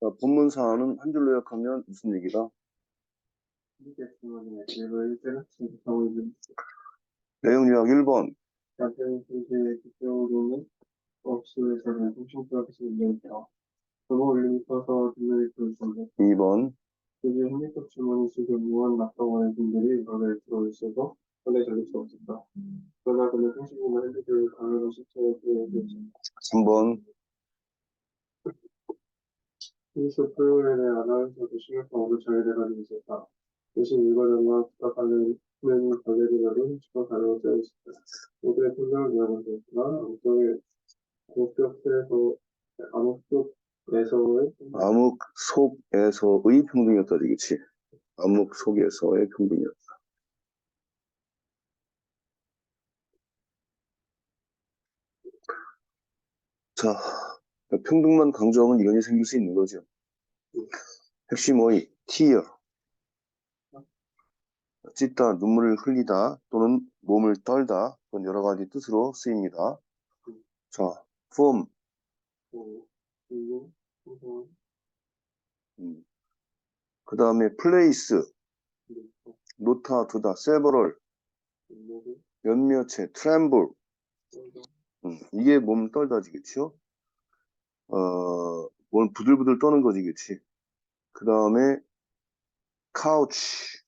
자, 본문 사안은 한 줄로 요약하면 무슨 얘기다? 내용 요약 1번. 자세히 세계의 기초로는 업소에서는 통신서비스 운영이다. 전후 올림이 떠서 dinner이 보였는데 2번. 세계 협력적 주문이 지금 무한 낙동원의 분들이 이거를 들어있어서 원래 걸릴 수 없었다. 그러나 그는 통신문화 핸드폰을 강요로 시청에 들어있었다. 3번. 뉴스 프로그램의 아나운서도 심각한 자유를 가지고 있었다. 대신 일과자와 부탁하는 관례들로 훔치고 가려져 있었다. 모두의 생각을 이야기하고 있지만 암속의 목격에서 암속에서의 암흑 속에서의 평등이었다, 되겠지. 암흑 속에서의 평등이었다. 자, 평등만 강조하면 이견이 생길 수 있는 거죠. 핵심 어휘, tear. 찢다, 눈물을 흘리다, 또는 몸을 떨다, 그런 여러 가지 뜻으로 쓰입니다. 자, form, 그리고 그 다음에 place, 놓다, 두다, several, 몇몇의, tremble, 음, 이게 몸 떨다지겠죠? 어, 뭘 부들부들 떠는 거지, 그치? 그 다음에 couch,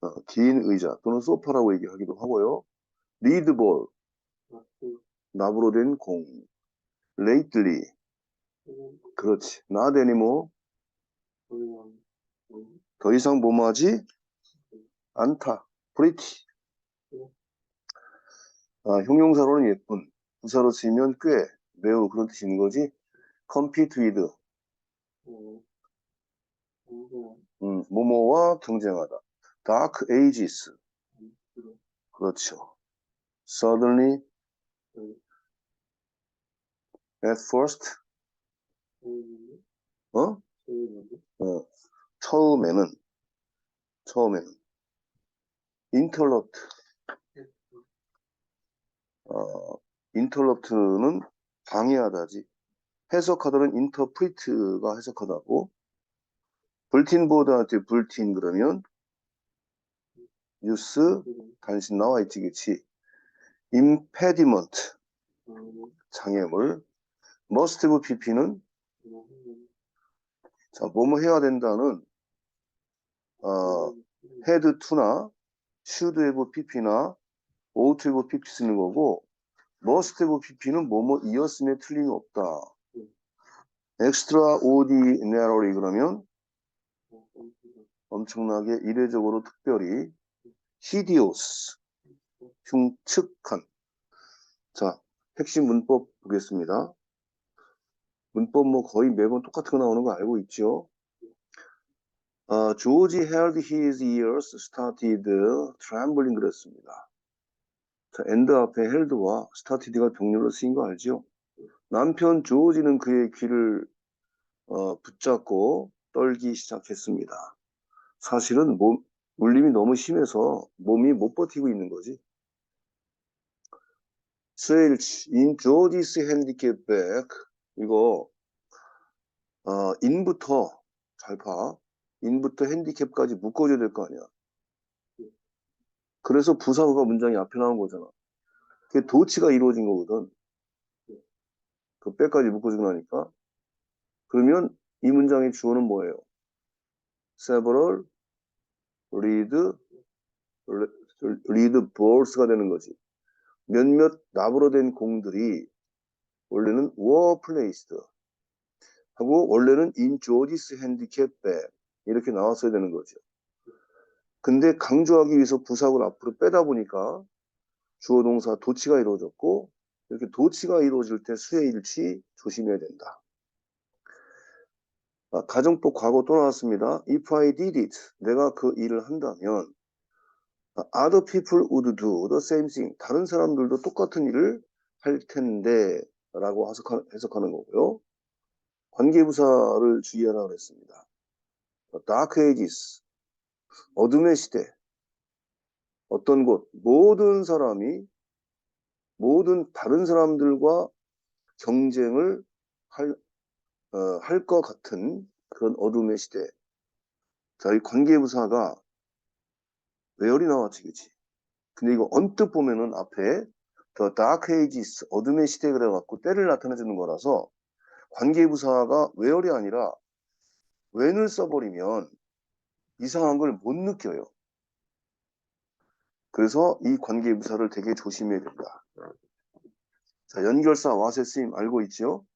어, 긴 의자 또는 소파라고 얘기하기도 하고요. ball, 납으로 된 공. lately, 그렇지. anymore, 더 이상 뭐뭐하지 않다. pretty. 아, 형용사로는 예쁜, 부사로 쓰이면 꽤, 매우 그런 있는 거지. compete with, 음, 뭐뭐와 경쟁하다. dark ages, 그렇죠. suddenly, at first, 어? 어, 처음에는, 처음에는, interrupt, 어, interrupt는 방해하다지. 해석하다는 interpret가 해석하다고. 불틴보드한테 불틴 그러면 뉴스 단신 나와 있지, 그치? impediment, 장애물. must pp는 자, 뭐뭐 해야 된다는 어, had to나 should have pp나 ought have pp 쓰는 거고 must have pp는 뭐뭐 이었음에 틀림이 없다. extraordinary 그러면 엄청나게 이례적으로 특별히 hideous 흉측한 자 핵심 문법 보겠습니다. 문법 뭐 거의 매번 똑같은 거 나오는 거 알고 있죠? 아, George held his ears, started trembling 그랬습니다. 자, end 앞에 held와 started가 병렬로 쓰인 거 알죠? 남편 조지는 그의 귀를 어, 붙잡고 떨기 시작했습니다. 사실은 몸, 울림이 너무 심해서 몸이 못 버티고 있는 거지. Swelch in George's handicap bag 이거 어, 인부터 잘 봐. 인부터 핸디캡까지 묶어줘야 될 거 아니야. 그래서 부사어가 문장이 앞에 나온 거잖아. 그게 도치가 이루어진 거거든. 그 빼까지 묶어주고 나니까. 그러면 이 문장의 주어는 뭐예요? several, read, read balls가 되는 거지. 몇몇 납으로 된 공들이 원래는 were placed 하고 원래는 in George's handicap bag 이렇게 나왔어야 되는 거죠. 근데 강조하기 위해서 부사를 앞으로 빼다 보니까 주어 동사 도치가 이루어졌고 이렇게 도치가 이루어질 때 수의 일치 조심해야 된다. 아, 가정법 과거 또 나왔습니다. If I did it, 내가 그 일을 한다면 아, other people would do the same thing. 다른 사람들도 똑같은 일을 할 텐데 라고 해석하, 해석하는 거고요. 관계부사를 주의하라 그랬습니다. Dark Ages, 어둠의 시대, 어떤 곳, 모든 사람이 모든 다른 사람들과 경쟁을 할, 어, 할 것 같은 그런 어둠의 시대. 자, 이 관계부사가 외열이 나왔지, 그치? 근데 이거 언뜻 보면은 앞에 The Dark Ages, 어둠의 시대 그래갖고 때를 나타내주는 거라서 관계부사가 외열이 아니라 when을 써버리면 이상한 걸 못 느껴요. 그래서 이 관계 부사를 되게 조심해야 된다. 자, 연결사 와세 쓰임 알고 있죠?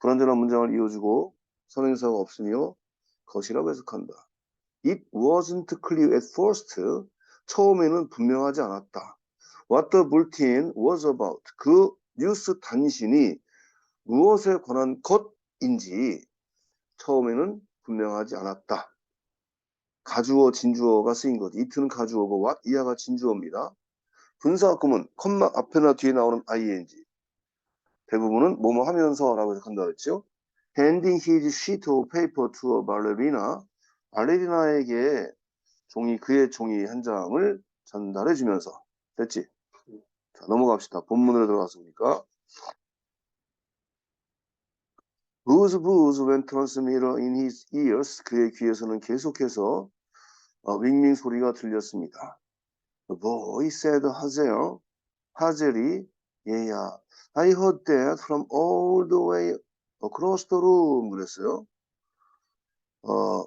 불완전한 문장을 이어주고 선행사가 없으며 것이라고 해석한다. It wasn't clear at first. 처음에는 분명하지 않았다. What the bulletin was about. 그 뉴스 단신이 무엇에 관한 것인지 처음에는 분명하지 않았다. 가주어, 진주어가 쓰인 거지. 이트는 가주어고 what, 이하가 진주어입니다. 분사구문, 컴마 앞에나 뒤에 나오는 ing. 대부분은 뭐뭐 하면서 라고 해석한다 그랬죠. Handing his sheet of paper to a ballerina. 발레리나에게 종이 그의 종이 한 장을 전달해 주면서 됐지? 자, 넘어갑시다. 본문으로 들어갔으니까. Whose booze went transmitter in his ears. 그의 귀에서는 계속해서 어, 윙윙 소리가 들렸습니다. Boy said, 하젤, 하젤이 얘야, I heard that from all the way across the room 그랬어요. 어,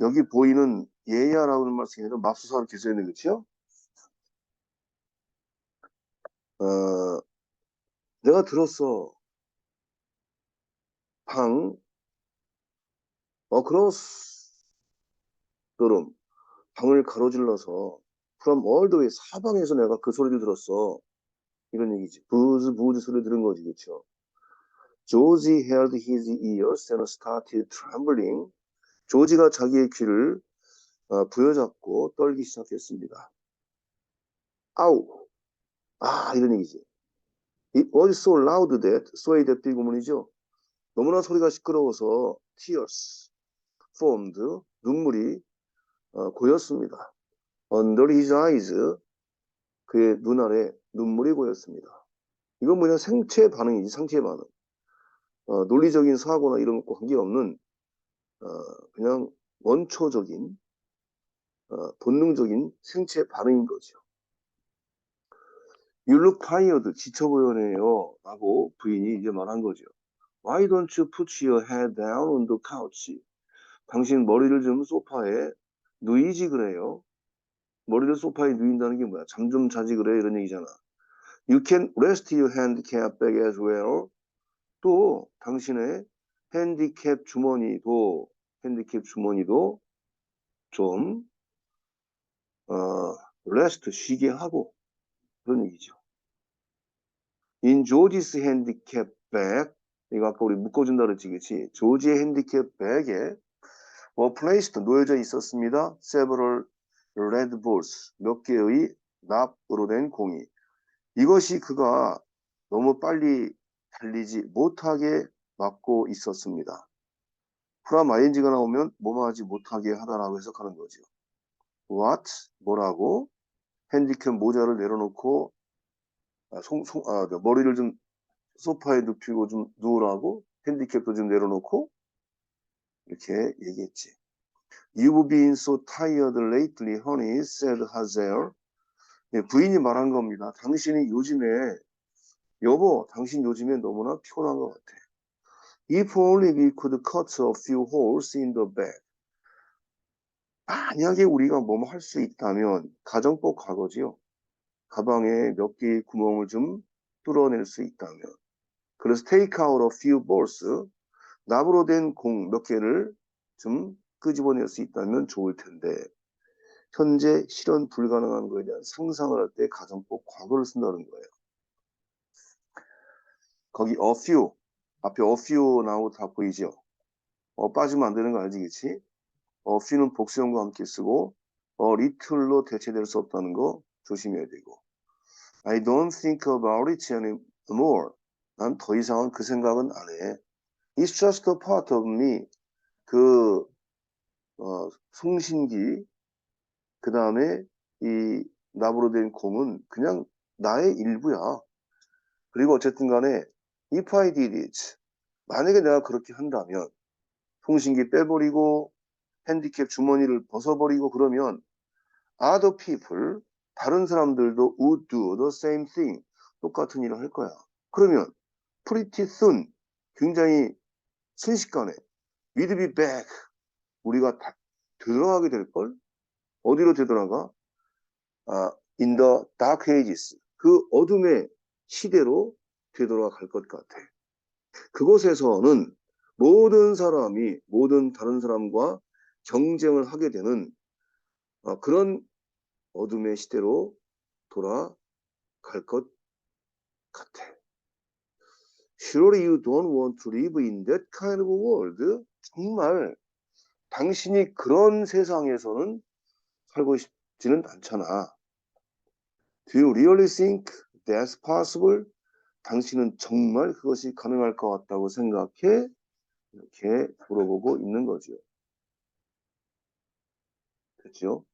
여기 보이는 얘야라고 하는 말씀이 아니라 맙수사를 기술해야 되는 거죠? 어, 내가 들었어. 방, across room. 방을 가로질러서 the way 사방에서 내가 그 소리를 들었어. 이런 얘기지. 부즈 부즈 소리 들은 거지, 그렇죠? 조지 held his ears and started trembling. 조지가 자기의 귀를 어, 부여잡고 떨기 시작했습니다. 아우, 아 이런 얘기지. It was so loud that, so의 대비 구문이죠. 너무나 소리가 시끄러워서 tears formed, 눈물이 어, 고였습니다. Under his eyes, 그의 눈 아래 눈물이 고였습니다. 이건 뭐냐 생체 반응이지 상체 반응. 어, 논리적인 사고나 이런 것과 관계없는 어, 그냥 원초적인 어, 본능적인 생체 반응인 거죠. Look tired, 지쳐 보여네요. 라고 부인이 이제 말한 거죠. Why don't you put your head down on the couch? 당신 머리를 좀 소파에 누이지 그래요. 머리를 소파에 누인다는 게 뭐야? 잠 좀 자지 그래 이런 얘기잖아. You can rest your handicap bag as well. 또 당신의 핸디캡 주머니도 핸디캡 주머니도 좀 어, 레스트 쉬게 하고 그런 얘기죠. In George's handicap bag 이거 아까 우리 묶어준다 그랬지 그치? 조지의 핸디캡 백에 were placed 놓여져 있었습니다. several red balls 몇 개의 납으로 된 공이 이것이 그가 너무 빨리 달리지 못하게 막고 있었습니다. 프람 ing가 나오면 뭐뭐 하지 못하게 하다라고 해석하는 거죠. what 뭐라고 핸디캡 모자를 내려놓고 아, 송, 송, 아, 그 머리를 좀 소파에 눕히고 좀 누우라고 핸디캡도 좀 내려놓고 이렇게 얘기했지. You've been so tired lately, honey, said Hazel. 네, 부인이 말한 겁니다. 당신이 요즘에 여보, 당신 요즘에 너무나 피곤한 것 같아. If only we could cut a few holes in the bag. 만약에 우리가 뭐뭐 할 수 있다면 가정법 과거지요. 가방에 몇 개의 구멍을 좀 뚫어낼 수 있다면. 그래서 take out a few balls. 납으로 된 공 몇 개를 좀 끄집어낼 수 있다면 좋을 텐데 현재 실현 불가능한 거에 대한 상상을 할 때 가정법 과거를 쓴다는 거예요. 거기 a few 앞에 a few 나오고 다 보이죠? 어 빠지면 안 되는 거 알지, 그치? a few는 복수형과 함께 쓰고 a little로 대체될 수 없다는 거 조심해야 되고 I don't think about it anymore. 난 더 이상은 그 생각은 안 해. It's just a part of me. 그 어, 송신기 그 다음에 이 납으로 된 공은 그냥 나의 일부야. 그리고 어쨌든 간에 if I did it 만약에 내가 그렇게 한다면 통신기 빼버리고 핸디캡 주머니를 벗어버리고 그러면 other people 다른 사람들도 would do the same thing 똑같은 일을 할 거야. 그러면 pretty soon 굉장히 순식간에 be back 우리가 다 되돌아가게 될걸? 어디로 되돌아가? 아, in the dark 그 어둠의 시대로 되돌아갈 것 같아. 그곳에서는 모든 사람이 모든 다른 사람과 경쟁을 하게 되는 어, 그런 어둠의 시대로 돌아갈 것 같아. Surely you don't want to live in that kind of world. 정말 당신이 그런 세상에서는 살고 싶지는 않잖아. Do you really think that's possible? 당신은 정말 그것이 가능할 것 같다고 생각해? 이렇게 물어보고 있는 거죠. 됐죠?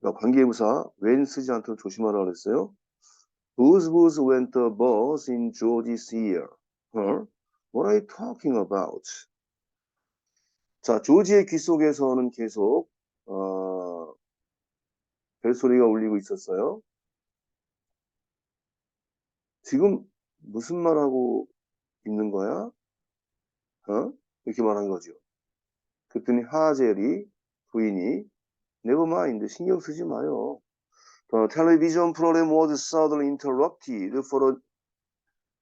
그러니까 관계부사 when 쓰지 않도록 조심하라 그랬어요. Whose bus went the bus in George's ear? Huh? What are you talking about? 자, 조지의 귀 속에서는 계속 어, 벨소리가 울리고 있었어요. 지금 무슨 말하고 있는 거야? 어? 이렇게 말한 거죠. 그랬더니 하젤이 부인이 never mind 신경 쓰지 마요. The television program was suddenly interrupted for a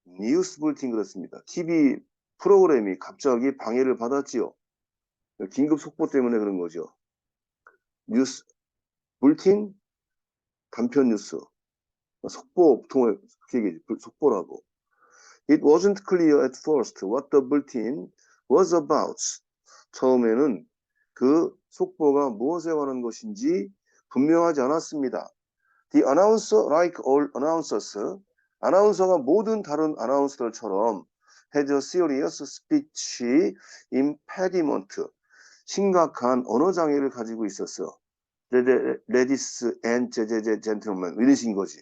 news bulletin 그렇습니다. TV 프로그램이 갑자기 방해를 받았지요. 긴급 속보 때문에 그런 거죠. 뉴스 불틴 단편 뉴스 속보 보통 그렇게 불- 속보라고. It wasn't clear at first what the bulletin was about. 처음에는 그 속보가 무엇에 관한 것인지 분명하지 않았습니다. The announcer, like all announcers, 아나운서가 모든 다른 아나운서들처럼 had a serious speech impediment. 심각한 언어 장애를 가지고 있었어. 레디스 앤 제제제 젠틀맨 식인 거지.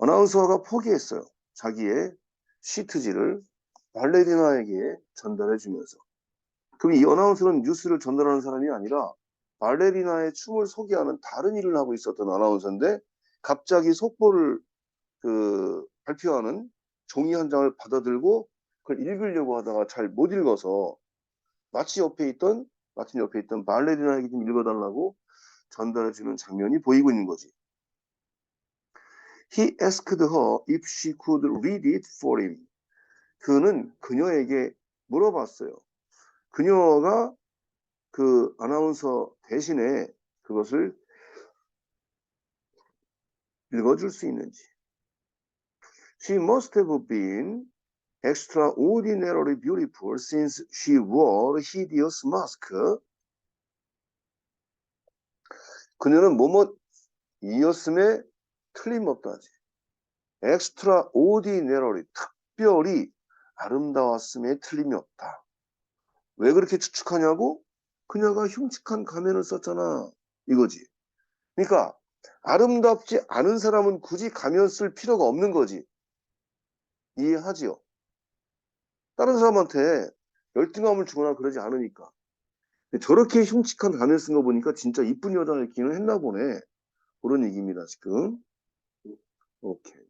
아나운서가 포기했어요. 자기의 시트지를 발레리나에게 전달해 주면서. 그럼 이 아나운서는 뉴스를 전달하는 사람이 아니라 발레리나의 춤을 소개하는 다른 일을 하고 있었던 아나운서인데 갑자기 속보를 그 발표하는 종이 한 장을 받아들고 그걸 읽으려고 하다가 잘 못 읽어서 마치 옆에 있던 마침 옆에 있던 발레리나에게 좀 읽어달라고 전달해 주는 장면이 보이고 있는 거지. He asked her if she could read it for him. 그는 그녀에게 물어봤어요. 그녀가 그 아나운서 대신에 그것을 읽어줄 수 있는지. She must have been extraordinarily beautiful since she wore a hideous mask. 그녀는 뭐뭐이었음에 틀림없다지. extraordinarily 특별히 아름다웠음에 틀림이 없다. 왜 그렇게 추측하냐고? 그녀가 흉측한 가면을 썼잖아. 이거지. 그러니까 아름답지 않은 사람은 굳이 가면 쓸 필요가 없는 거지. 이해하지요? 다른 사람한테 열등감을 주거나 그러지 않으니까. 저렇게 흉측한 가면 쓴 거 보니까 진짜 이쁜 여자였기는 했나 보네. 그런 얘기입니다, 지금. 오케이.